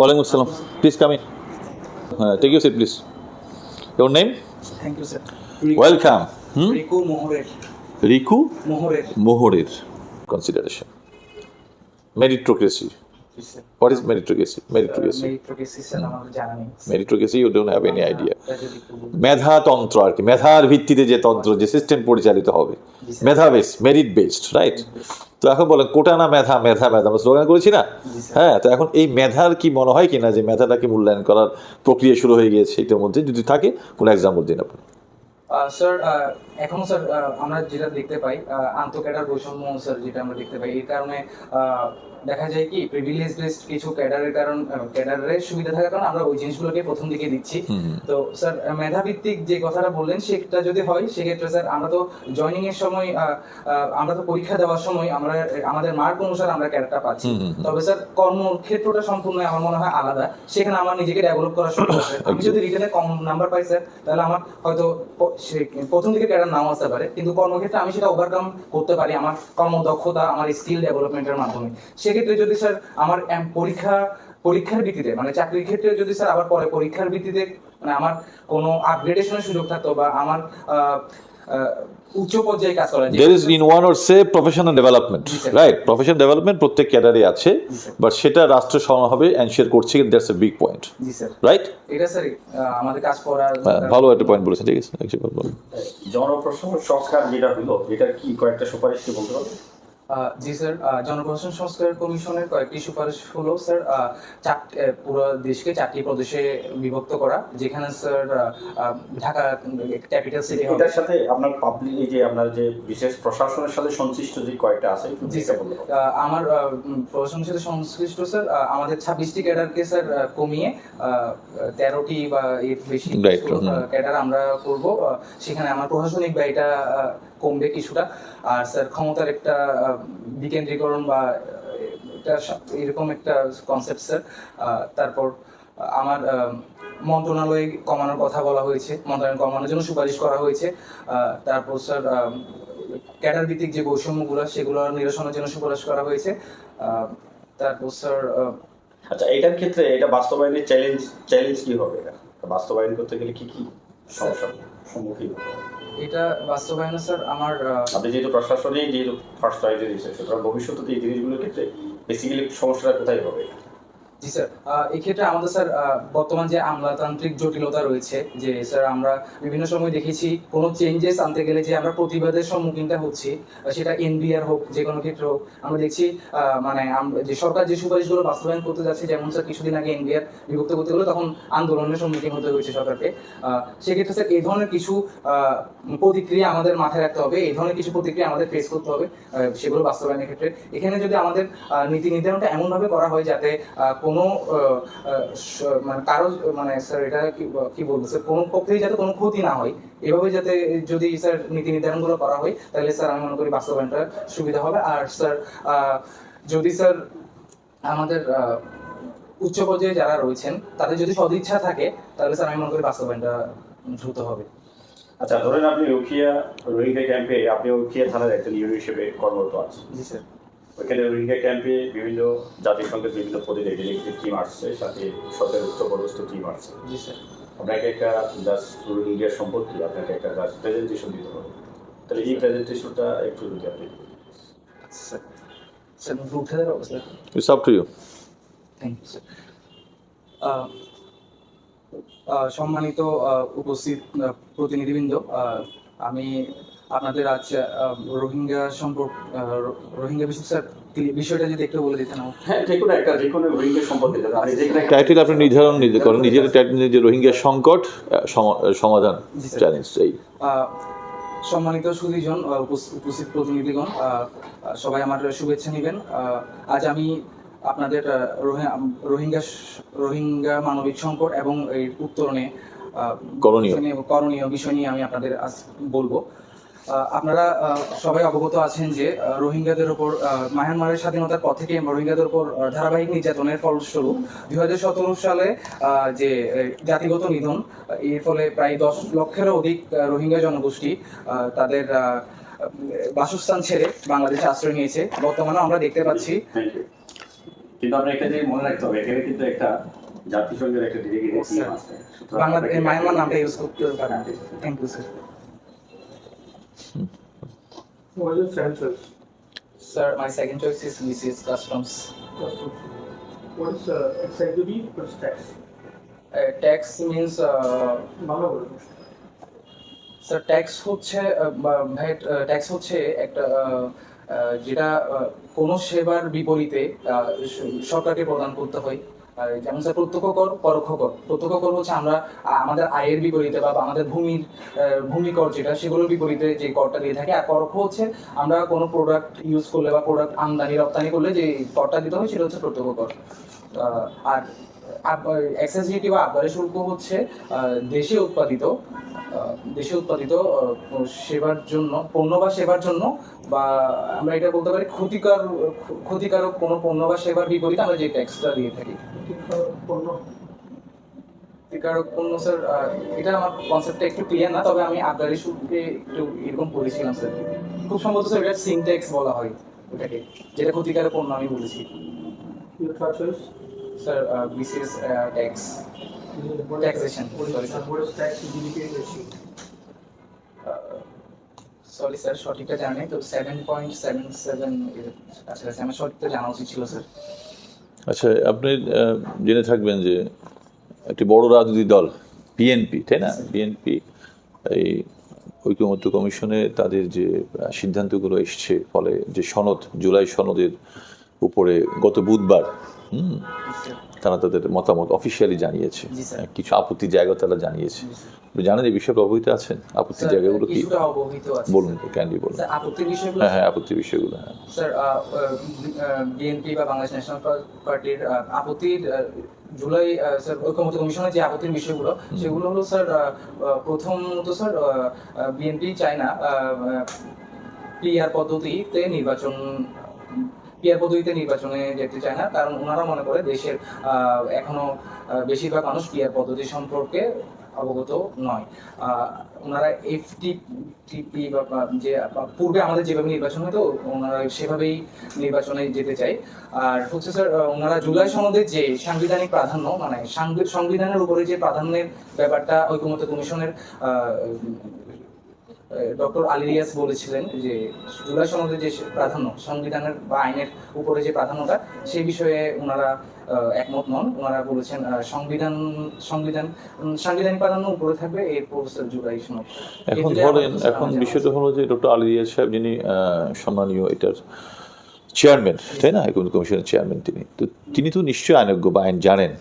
Walaikum assalam. Please come in. Uh, take your seat, please. Your name? Thank you sir Welcome. Hmm? Riku মোহরের Riku মোহরের Mohorir. Consideration. Meritocracy. What is meritocracy? Meritocracy. Meritocracy sir আমার জানা Meritocracy, you don't have any idea. যদি একটু বলতেন। মেধাতন্ত্র আর কি মেধার ভিত্তিতে যে তন্ত্র যে সিস্টেম পরিচালিত হবে মেধা বেস মেরিট বেসড রাইট তো এখন বলেন কোটা না মেধা মেধা মেধা আমরা স্লোগান করেছি না হ্যাঁ তো এখন এই মেধার কি মনে হয় কিনা যে মেধাটাকে মূল্যায়ন করার প্রক্রিয়া শুরু হয়ে গিয়েছে এটার যদি থাকে কোনো এক্সাম্পল দিন আপনি স্যার এখনও স্যার আমরা যেটা দেখতে পাই আন্তঃক্যাডার বৈষম্য স্যার যেটা আমরা দেখতে পাই এই কারণে দেখা যায় কি প্রিভিলেজ বেসড কিছু ক্যাডারের কারণ ক্যাডারের সুবিধা থাকার কারণে আমরা ওই জিনিসগুলোকে প্রথম দিকে দিচ্ছি। তো স্যার মেধাভিত্তিক যে কথাটা বললেন সেটা যদি হয় সেক্ষেত্রে স্যার আমরা তো জয়নিং এর সময় আমরা তো পরীক্ষা দেওয়ার সময় আমরা আমাদের মার্ক অনুসারে আমরা ক্যাডারটা পাচ্ছি। তবে স্যার কর্মক্ষেত্রটা সম্পূর্ণ আমার মনে হয় আলাদা। সেখানে আমার নিজেকে ডেভেলপ করা শুরু করছে আমি যদি রিটেনে কম নাম্বার পাই স্যার তাহলে আমার হয়তো প্রথম দিকে ক্যাডার নাও আসতে পারে। কিন্তু কর্মক্ষেত্রে আমি সেটা ওভারকাম করতে পারি আমার কর্মদক্ষতা আমার স্কিল ডেভেলপমেন্টের মাধ্যমে। সেক্ষেত্রে যদি স্যার আমার পরীক্ষা পরীক্ষার ভিত্তিতে মানে চাকরির ক্ষেত্রে যদি স্যার আবার পরে পরীক্ষার ভিত্তিতে মানে আমার কোনো আপগ্রেডেশনের সুযোগ থাকতো বা আমার উচ্চ পর্যায়ে কাজ করা দের is in one say professional development right professional development প্রত্যেক ক্যাডারে আছে বাট সেটা রাষ্ট্র সমানভাবে এনশিওর করছে দ্যাটস এ বিগ পয়েন্ট জি স্যার। রাইট এটা স্যার আমাদের কাজ করার হ্যাঁ, ভালো একটা পয়েন্ট বলেছেন ঠিক আছে একশো জনপ্রশাসন সংস্কার যেটা হলো কি কয়েকটা সুপারিশ কি বলতে পারবেন? জি স্যার জনপ্রশাসন সংস্কার কমিশনের কয়েকটি সুপারিশ হলো স্যার চারটি পুরো দেশকে চারটি প্রদেশে বিভক্ত করা যেখানে স্যার ঢাকা ক্যাপিটাল সিটি এটার সাথে আপনার পাবলিক এই যে আপনার যে বিশেষ প্রশাসনের সাথে সংশ্লিষ্ট যে কয়েকটা আছে জি স্যার আমার প্রশাসনের সাথে সংশ্লিষ্ট স্যার আমাদের ছাব্বিশটি ক্যাডারকে স্যার আহ, কমিয়ে তেরোটি বা এর বেশি ক্যাডার আমরা করব আহ, সেখানে আমার প্রশাসনিক ব্যয়টা আহ, কমবে কিছুটা। আর স্যার, ক্ষমতার একটা বিকেন্দ্রীকরণ বা এটা এরকম একটা কনসেপ্ট স্যার। তারপর আমার মন্ত্রণালয় কমানোর কথা বলা হয়েছে, মন্ত্রণালয় কমানোর জন্য সুপারিশ করা হয়েছে। তারপর, স্যার ক্যাডার ভিত্তিক যে বৈষম্যগুলো, সেগুলো নিরসনের জন্য সুপারিশ করা হয়েছে। তারপর, স্যার আচ্ছা এটার ক্ষেত্রে এটা বাস্তবায়নের চ্যালেঞ্জ চ্যালেঞ্জ কি হবে? এটা বাস্তবায়ন করতে গেলে কি কি সমস্যার সম্মুখীন হবে? এটা বাস্তবায়নে স্যার আমার আপনি যেহেতু প্রশাসনে যেহেতু ফার্স্ট প্রায়োরিটি দিয়েছে সুতরাং ভবিষ্যতে এই জিনিসগুলোর ক্ষেত্রে বেসিক্যালি সমস্যাটা কোথায় হবে? জি, স্যার। এক্ষেত্রে আমাদের, স্যার বর্তমান যে আমলাতান্ত্রিক জটিলতা রয়েছে, যে, স্যার, আমরা বিভিন্ন সময় দেখেছি, কোনো চেঞ্জেস আনতে গেলে যে আমরা প্রতিবাদের সম্মুখীনটা হচ্ছি সেটা এনবিআর হোক, যে কোনো ক্ষেত্রে হোক, আমরা দেখছি মানে যে সরকার যে সুপারিশগুলো বাস্তবায়ন করতে যাচ্ছে, যেমন, স্যার, কিছুদিন আগে এনবিআর বিভক্ত করতে হলো তখন আন্দোলনের সম্মুখীন হতে হয়েছে সরকারকে। সেক্ষেত্রে, স্যার এই ধরনের কিছু প্রতিক্রিয়া আমাদের মাথায় রাখতে হবে এই ধরনের কিছু প্রতিক্রিয়া আমাদের ফেস করতে হবে সেগুলো বাস্তবায়নের ক্ষেত্রে। এখানে যদি আমাদের নীতি নির্ধারণটা এমনভাবে করা হয় যাতে কোনো মানে কারও মানে স্যার এটা কি বলব স্যার কোনো পক্ষেই যাতে কোনো ক্ষতি না হয় এভাবে যাতে যদি স্যার নীতি নির্ধারণগুলো করা হয় তাহলে স্যার আমি মনে করি বাস্তবায়নটা সুবিধা হবে। আর স্যার যদি স্যার আমাদের উচ্চ পর্যায়ে যারা রয়েছেন তাদের যদি সদিচ্ছা থাকে তাহলে স্যার আমি মনে করি বাস্তবায়নটা দ্রুত হবে। আচ্ছা ধরেন আপনি রোহিয়া রোহিঙ্গা ক্যাম্পে আপনি রোহিয়া থানার একজন ইউনি হিসেবে কর্মরত আছেন। জি স্যার। ওইখানে রোহিঙ্গা ক্যাম্পে বিভিন্ন জাতিসংঘের বিভিন্ন পদের এক্সিকিউটিভ টিম আসছে সাথে সরকারের উচ্চপদস্থ টিম আসছে। জি স্যার। আপনাকে একটা জাস্ট রোহিঙ্গা সম্পর্কে আপনাকে একটা জাস্ট প্রেজেন্টেশন দিতে হবে। তাহলে এই প্রেজেন্টেশনটা একটু যদি আপনি স্যার স্যার উঠে দেওয়ার অবস্থা। It's up to you thank you sir সম্মানিত আহ, উপস্থিত প্রতিনিধিবৃন্দ আমি আপনাদের আজ আহ, রোহিঙ্গা সম্পর্ক আহ, রোহিঙ্গা বিষয় স্যার বিষয়টা যদি একটু বলে দিতেন হ্যাঁ যে কোনো একটা যে কোনো রোহিঙ্গা সম্পর্কে আপনি টাইটেল আপনি নির্ধারণ নিজে করেন নিজের টাইটেল যে রোহিঙ্গা সংকট সমাধান। চ্যালেঞ্জ এই সম্মানিত সুদীজন আহ, উপস্থিত প্রতিনিধিগণ সবাই আমার শুভেচ্ছা নেবেন আহ, আজ আমি আপনাদের রোহিঙ্গা রোহিঙ্গা মানবিক সংকট এবং এর উত্তরণে আহ, করণীয়। বিষয় নিয়ে- করণীয় বিষয় নিয়ে আমি আপনাদের আজ বলব আহ, আপনারা সবাই অবগত আছেন যে রোহিঙ্গাদের উপর মায়ানমারের স্বাধীনতার পর থেকে রোহিঙ্গাদের উপর ধারাবাহিক নির্যাতনের ফলস্বরূপ দুই হাজার সতেরো সালে যে জাতিগত নিধন এর ফলে প্রায় দশ লক্ষেরও অধিক রোহিঙ্গা জনগোষ্ঠী তাদের বাসস্থান ছেড়ে বাংলাদেশে আশ্রয় নিয়েছে। বর্তমানে আমরা দেখতে পাচ্ছি কিন্তু আমরা একটা জিনিস মনে রাখতে হবে এখানে কিন্তু একটা জাতিসংঘের একটা টিম আছে। বাংলাদেশ মায়ানমার নামটা ইউজ করতে পারেন। Thank you sir What is your second choice? Sir my second choice is BCS customs Customs. What is uh, executive? What is tax? Tax means Bangla বলুন স্যার ট্যাক্স হচ্ছে VAT tax হচ্ছে একটা আহ, যেটা কোনো সেবার বিপরীতে সরকারকে প্রদান করতে হয় যেমন স্যার প্রত্যক্ষ কর পরোক্ষ কর প্রত্যক্ষ কর হচ্ছে আমরা আমাদের আয়ের বিপরীতে বা আমাদের ভূমির ভূমি কর যেটা, সেগুলোর বিপরীতে যে করটা দিয়ে থাকি। আর পরোক্ষ হচ্ছে আমরা কোনো প্রোডাক্ট ইউজ করলে বা প্রোডাক্ট আমদানি রপ্তানি করলে যে করটা দিতে হয়, সেটা হচ্ছে প্রত্যক্ষ কর। আর এক্সেস বা আবগারি শুল্ক হচ্ছে দেশে উৎপাদিত দেশে উৎপাদিত সেবার জন্য, পণ্য বা সেবার জন্য বা আমরা এটা বলতে পারি ক্ষতিকর, ক্ষতিকারক কোনো পণ্য বা সেবার বিপরীতে আমরা যে ট্যাক্সটা দিয়ে থাকি। ক্ষতিকারক পণ্য স্যার এটা আমার কনসেপ্টটা একটু ক্লিয়ার না, তবে আমি আবগারি শুল্কে একটু এরকম পড়েছিলাম স্যার খুব সম্ভবত স্যার এটা সিনট্যাক্স বলা হয় ওটাকে যেটা ক্ষতিকারক পণ্য আমি বলেছি? Sir BCS tax GDP sorry sir সঠিকটা জানি তো? সেভেন পয়েন্ট সেভেন সেভেন কাছাকাছি। আমার সঠিকটা জানা উচিত ছিল স্যার আচ্ছা আপনি জেনে থাকবেন যে একটি বড় রাজনৈতিক দল বিএনপি তাই না? বিএনপি এই ঐক্যমত্য কমিশনে তাদের যে সিদ্ধান্তগুলো এসছে, ফলে যে সনদ, জুলাই সনদের উপরে গত বুধবার তারা তাদের মতামত অফিসিয়ালি জানিয়েছে। কিছু আপত্তির জায়গা তারা জানিয়েছে। জানেন এই বিষয়ে অবহিত আছেন? আপত্তির জায়গাগুলো কি? বলুন ক্যান্ডি বলুন। হ্যাঁ হ্যাঁ আপত্তির বিষয়গুলো হ্যাঁ। স্যার বিএনপি বা বাংলাদেশ ন্যাশনাল পার্টির আপত্তির জুলাই স্যার ঐক্যমত্য কমিশনের যে আপত্তির বিষয়গুলো সেগুলো হলো স্যার প্রথমত স্যার বিএনপি চায় না পিআর পদ্ধতিতে নির্বাচন পিআর পদ্ধতিতে নির্বাচনে যেতে চায় না, কারণ ওনারা মনে করে দেশের এখনও বেশিরভাগ মানুষ পিআর পদ্ধতি সম্পর্কে অবগত নয়। ওনারা এফটিপি টিপি বা যে পূর্বে আমাদের যেভাবে নির্বাচন হতো, ওনারা সেভাবেই নির্বাচনে যেতে চায়। আর হচ্ছে স্যার ওনারা জুলাই সনদের যে সাংবিধানিক প্রাধান্য মানে সংবিধানের উপরে যে প্রাধান্যের ব্যাপারটা ঐকমত্য কমিশনের ডক্টর আলিরিয়াস বলেছিলেন যে জুলাই সনদের যে প্রাধান্য সংবিধানের বা আইনের উপরে যে প্রাধান্যটা সেই বিষয়ে ওনারা একমত নন। ওনারা বলেছেন সংবিধান সংবিধান সাংবিধানিক প্রাধান্য উপরে থাকবে এরপর স্যার জুলাই সনদ। এখন ধরেন এখন বিষয়টা হলো যে ডক্টর আলী রিয়াজ সাহেব যিনি সম্মানীয় এটার চেয়ারম্যান তাই না? হাইকোর্ট কমিশনের চেয়ারম্যান তিনি। তো তিনি তো নিশ্চয়ই আইনজ্ঞ বা আইন জানেন।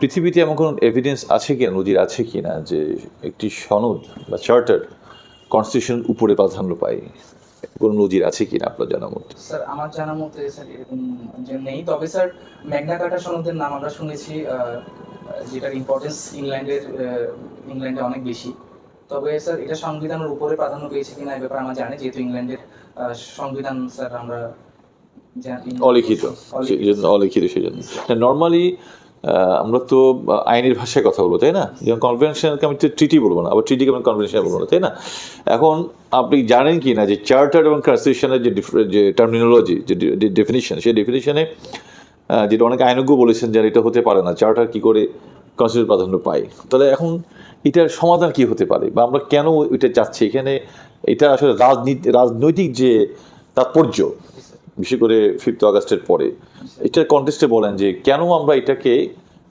পৃথিবীতে এমন কোনো এভিডেন্স আছে কি নজির আছে কি না যে একটি সনদ বা চার্টার কনস্টিটিউশন উপরে প্রাধান্য পায়। কোনো নজির আছে কি না আপনার জানার মধ্যে স্যার আমার জানা মতে স্যার এরকম যে নেই। তবে স্যার ম্যাগনা কাটা সনদের নাম আমরা শুনেছি যেটার ইম্পর্টেন্স ইংল্যান্ডের ইংল্যান্ডে অনেক বেশি। তবে স্যার এটা সংবিধানের উপরে প্রাধান্য পেয়েছে কিনা এই ব্যাপারে আমরা জানি যেহেতু ইংল্যান্ডের সংবিধান স্যার আমরা জানি অলিখিত। অলিখিত। অলিখিত সেজন্য নর্মালি আমরা তো আইনের ভাষায় কথা বলব, তাই না? যেমন কনভেনশনকে আমি তো ট্রিটি বলব না, আবার ট্রিটিকে আমি কনভেনশন বলব না, তাই না? এখন আপনি জানেন কি না যে চার্টার এবং কনস্টিটিউশনের যে যে টার্মিনোলজি যে ডেফিনিশন সেই ডেফিনিশনে যেটা অনেক আইনজ্ঞ বলেছেন যে এটা হতে পারে না চার্টার কি করে কনস্টিটিউশন প্রাধান্য পায়। তাহলে এখন এটার সমাধান কি হতে পারে? বা আমরা কেন এটা চাচ্ছি? এখানে এটা আসলে রাজনীতি রাজনৈতিক যে তাৎপর্য বিশেষ করে ফিফথ আগস্টের পরে। এটার কন্টেস্টে বলেন যে কেন আমরা এটাকে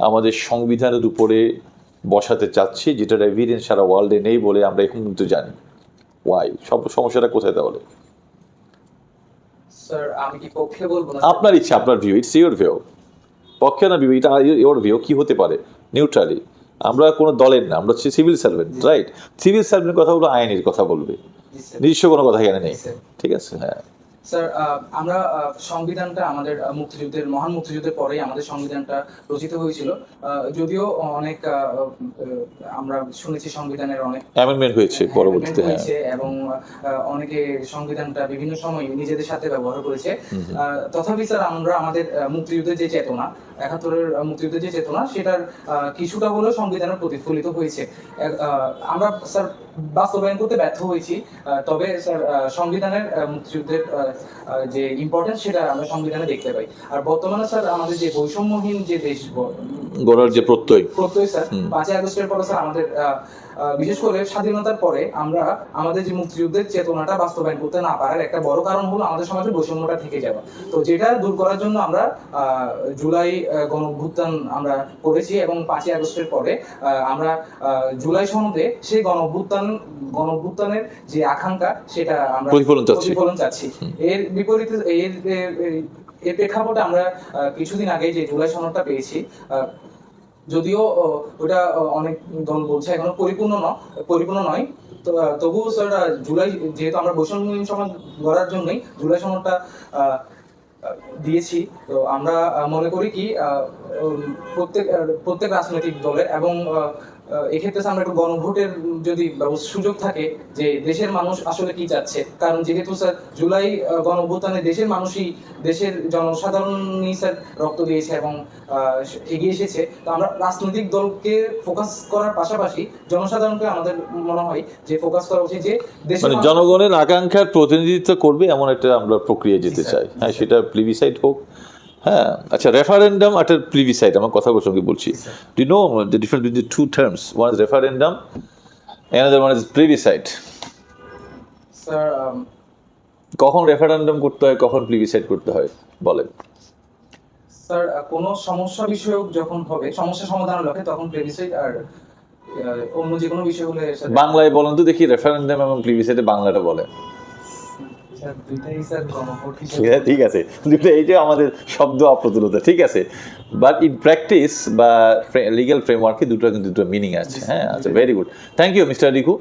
আমাদের সংবিধানের উপরে বসাতে চাচ্ছি যেটার এভিডেন্স সারা ওয়ার্ল্ডে নেই বলে আমরা এখন কিন্তু জানি? ওয়াই সব সমস্যাটা কোথায় তাহলে? বলব আপনার ইচ্ছা আপনার ভিউ ইটস ইউর ভিউ পক্ষে না ভিউ এটা ইউর ভিউ কি হতে পারে? নিউট্রালি আমরা কোনো দলের না আমরা হচ্ছে সিভিল সার্ভেন্ট রাইট সিভিল সার্ভেন্টের কথা বলো আইনের কথা বলবে। নিজস্ব কোনো কথা এখানে নেই। ঠিক আছে? হ্যাঁ। স্যার আমরা সংবিধানটা আমাদের মুক্তিযুদ্ধের মহান মুক্তিযুদ্ধের পরেই আমাদের সংবিধানটা রচিত হয়েছিল। যদিও অনেক আমরা শুনেছি সংবিধানের অনেক অ্যামেন্ডমেন্ট হয়েছে পরবর্তীতে হ্যাঁ। হয়েছে এবং অনেকে সংবিধানটা বিভিন্ন সময় নিজেদের সাথে ব্যবহার করেছে। তথাপি স্যার আমরা আমাদের মুক্তিযুদ্ধের যে চেতনা একাত্তরের মুক্তিযুদ্ধের যে চেতনা সেটার কিছুটা হলেও সংবিধানের প্রতিফলিত হয়েছে। আমরা স্যার বাস্তবায়ন করতে ব্যর্থ হয়েছি। তবে স্যার সংবিধানের মুক্তিযুদ্ধের যে ইম্পর্টেন্স সেটা আমরা সংবিধানে দেখতে পাই। আর বর্তমানে স্যার আমাদের যে বৈষম্যহীন যে দেশ গড়ার যে প্রত্যয়। প্রত্যয় স্যার। পাঁচই আগস্টের পরে স্যার আমাদের বিশেষ করে স্বাধীনতার পরে আমরা আমাদের যে মুক্তিযুদ্ধের চেতনাটা বাস্তবায়ন করতে না পারার একটা বড় কারণ হলো আমাদের সমাজে বৈষম্যটা থেকে যাওয়া। তো যেটা দূর করার জন্য আমরা জুলাই আমরা করেছি এবং পাঁচই আগস্টের পরে আমরা আহ, জুলাই সনদে সেই গণ অভ্যুত্থান গণ যে আকাঙ্ক্ষা সেটা আমরা প্রতিফলন চাচ্ছি। এর বিপরীতে এর এর- প্রেক্ষাপটে আমরা কিছুদিন আগে যে জুলাই সনদটা পেয়েছি যদিও ওটা অনেক দল বলছে, এখনও পরিপূর্ণ ন, পরিপূর্ণ নয়। তো তবুও স্যার জুলাই, যেহেতু আমরা বৈষম্যহীন সমাজ গড়ার জন্যই জুলাই সনদটা দিয়েছি, তো আমরা মনে করি কি প্রত্যেক প্রত্যেক রাজনৈতিক দলের এবং এক্ষেত্রে আমরা একটু গণভোটের যদি সুযোগ থাকে যে দেশের মানুষ আসলে কি চাচ্ছে। কারণ যেহেতু স্যার জুলাই আহ, গণ দেশের মানুষই দেশের জনসাধারণই স্যার রক্ত দিয়েছে এবং আহ, এগিয়ে এসেছে। তো আমরা রাজনৈতিক দলকে ফোকাস করার পাশাপাশি জনসাধারণকে আমাদের মনে হয় যে ফোকাস করা উচিত যে মানে জনগণের আকাঙ্ক্ষার প্রতিনিধিত্ব করবে এমন একটা আমরা প্রক্রিয়া যেতে চাই। হ্যাঁ সেটা প্লিবিসাইড হোক হ্যাঁ আচ্ছা রেফারেন্ডাম আর প্লিবিসাইড আমার কথা প্রসঙ্গে বলছি। Do know the difference between the two terms one is referendum another one is plebiscite sir কখন রেফারেন্ডাম করতে হয় কখন প্লিবিসাইড করতে হয় বলেন। স্যার কোনো সমস্যা বিষয়ক যখন হবে সমস্যা সমাধানের লক্ষ্যে তখন প্লেবিসাইড আর অন্য যে কোনো বিষয় হলে বাংলায় বলেন তো দেখি রেফারেন্ডাম এবং প্লিবিসাইডে বাংলাটা বলেন। ঠিক আছে। দুটো এই যে আমাদের শব্দ অপ্রতুলতা, ঠিক আছে। বাট ইন প্র্যাকটিস বা লিগাল ফ্রেমওয়ার্কে দুটো কিন্তু দুটো মিনিং আছে। হ্যাঁ আচ্ছা very good thank you mister Riku